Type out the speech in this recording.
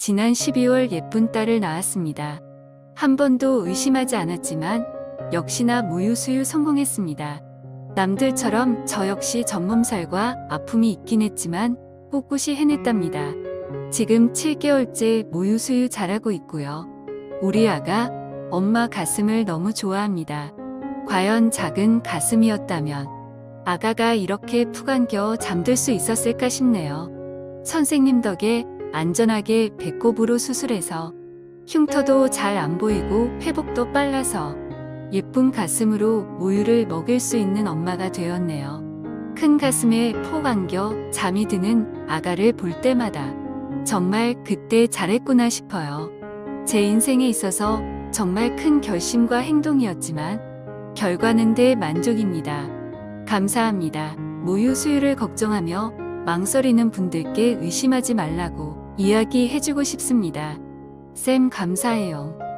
지난 12월 예쁜 딸을 낳았습니다. 한 번도 의심하지 않았지만 역시나 무유수유 성공했습니다. 남들처럼 저 역시 전몸살과 아픔이 있긴 했지만 꿋꿋이 해냈답니다. 지금 7개월째 모유수유 잘하고 있고요. 우리 아가 엄마 가슴을 너무 좋아합니다. 과연 작은 가슴이었다면 아가가 이렇게 푹 안겨 잠들 수 있었을까 싶네요. 선생님 덕에 안전하게 배꼽으로 수술해서 흉터도 잘 안 보이고 회복도 빨라서 예쁜 가슴으로 모유를 먹일 수 있는 엄마가 되었네요. 큰 가슴에 폭 안겨 잠이 드는 아가를 볼 때마다 정말 그때 잘했구나 싶어요. 제 인생에 있어서 정말 큰 결심과 행동이었지만 결과는 대 만족입니다. 감사합니다. 모유 수유를 걱정하며 망설이는 분들께 의심하지 말라고 이야기해주고 싶습니다. 쌤 감사해요.